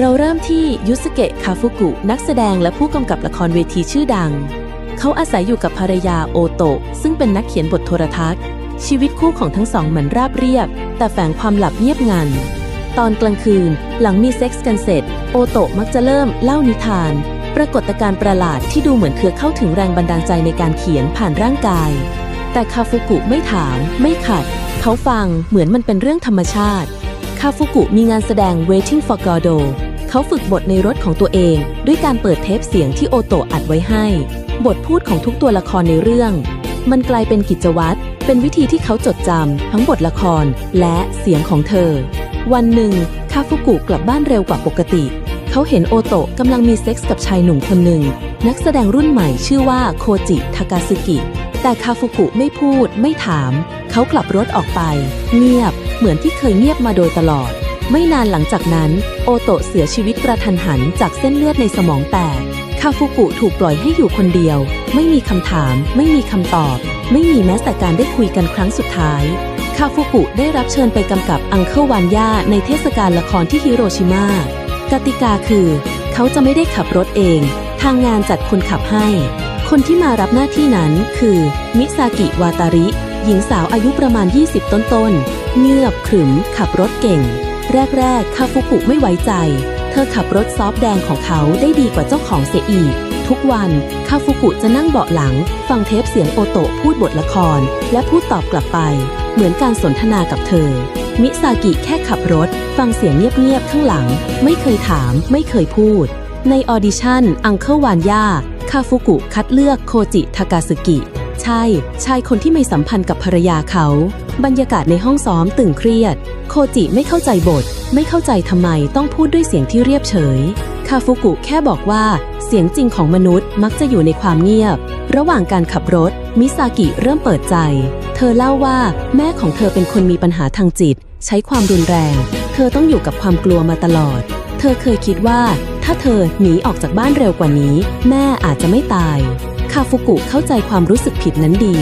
เราเริ่มที่ยุสเกะคาฟุกุ นักแสดงและผู้กำกับละครเวทีชื่อดัง เขาอาศัยอยู่กับภรรยาโอโตะซึ่งเป็นนักเขียนบทโทรทัศน์ ชีวิตคู่ของทั้งสองเหมือนราบเรียบ แต่แฝงความหลับเงียบงัน ตอนกลางคืนหลังมีเซ็กส์กันเสร็จ โอโตะมักจะเริ่มเล่านิทาน ปรากฏการณ์ประหลาดที่ดูเหมือนเครือเข้าถึงแรงบันดาลใจในการเขียนผ่านร่างกาย แต่คาฟุกุไม่ถาม ไม่ขัด เขาฟังเหมือนมันเป็นเรื่องธรรมชาติคาฟุกุมีงานแสดง Waiting for Godot เขาฝึกบทในรถของตัวเอง ด้วยการเปิดเทปเสียงที่โอโตอัดไว้ให้ บทพูดของทุกตัวละครในเรื่อง มันกลายเป็นกิจวัตร เป็นวิธีที่เขาจดจำทั้งบทละครและเสียงของเธอ วันหนึ่ง คาฟุกุกลับบ้านเร็วกว่าปกติ เขาเห็นโอโตะกำลังมีเซ็กส์กับชายหนุ่มคนหนึ่ง นักแสดงรุ่นใหม่ชื่อว่าโคจิ ทากาซึกิ แต่คาฟุกุไม่พูด ไม่ถาม เขากลับรถออกไป เงียบ เหมือนที่เคยเงียบมาโดยตลอด ไม่นานหลังจากนั้น โอโตะเสียชีวิตกระทันหันจากเส้นเลือดในสมองแตก คาฟุกุถูกปล่อยให้อยู่คนเดียว ไม่มีคำถาม ไม่มีคำตอบ ไม่มีแม้แต่การได้คุยกันครั้งสุดท้าย คาฟุกุได้รับเชิญไปกำกับอังเคิลวานย่าในเทศกาลละครที่ฮิโรชิมากติกาคือ เขาจะไม่ได้ขับรถเอง ทางงานจัดคนขับให้ คนที่มารับหน้าที่นั้นคือ มิซากิวาตาริ หญิงสาวอายุประมาณ 20 ต้นๆเงียบขรึมขับรถเก่ง แรกๆคาฟุกุไม่ไว้ใจ เธอขับรถซอฟแดงของเขาได้ดีกว่าเจ้าของเสียอีก ทุกวันคาฟุกุจะนั่งเบาะหลัง ฟังเทปเสียงโอโตะพูดบทละคร และพูดตอบกลับไป เหมือนการสนทนากับเธอ มิซากิแค่ขับรถ ฟังเสียงเงียบๆข้างหลัง ไม่เคยถาม ไม่เคยพูด ในออดิชั่นอังเคิลวานย่าคาฟุกุคัดเลือกโคจิทากาสึกิใช่ ชายคนที่ไม่สัมพันธ์กับภรรยาเขา บรรยากาศในห้องซ้อมตึงเครียด โคจิไม่เข้าใจบท ไม่เข้าใจทำไมต้องพูดด้วยเสียงที่เรียบเฉย คาฟุกุแค่บอกว่า เสียงจริงของมนุษย์มักจะอยู่ในความเงียบ ระหว่างการขับรถ มิซากิเริ่มเปิดใจ เธอเล่าว่าแม่ของเธอเป็นคนมีปัญหาทางจิต ใช้ความรุนแรง เธอต้องอยู่กับความกลัวมาตลอด เธอเคยคิดว่า ถ้าเธอหนีออกจากบ้านเร็วกว่านี้ แม่อาจจะไม่ตาย คาฟุกุเข้าใจความรู้สึกผิดนั้นดี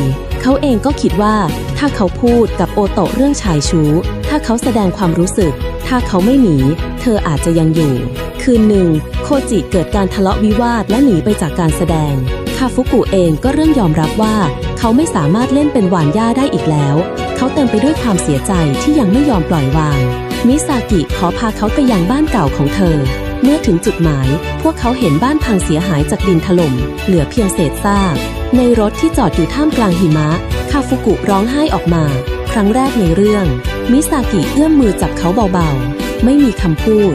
เขาเองก็คิดว่าถ้าเขาพูดกับโอโตะเรื่องชายชู้ ถ้าเขาแสดงความรู้สึก ถ้าเขาไม่หนี เธออาจจะยังอยู่ คืนหนึ่ง โคจิเกิดการทะเลาะวิวาทและหนีไปจากการแสดง คาฟุกุเองก็เริ่มยอมรับว่า เขาไม่สามารถเล่นเป็นหวานย่าได้อีกแล้ว เขาเต็มไปด้วยความเสียใจที่ยังไม่ยอมปล่อยวาง มิซากิขอพาเขาไปยังบ้านเก่าของเธอเมื่อถึงจุดหมาย พวกเขาเห็นบ้านพังเสียหายจากดินถล่ม เหลือเพียงเศษซาก ในรถที่จอดอยู่ท่ามกลางหิมะ คาฟุกุร้องไห้ออกมา ครั้งแรกในเรื่อง มิซากิเอื้อมมือจับเขาเบาๆ ไม่มีคำพูด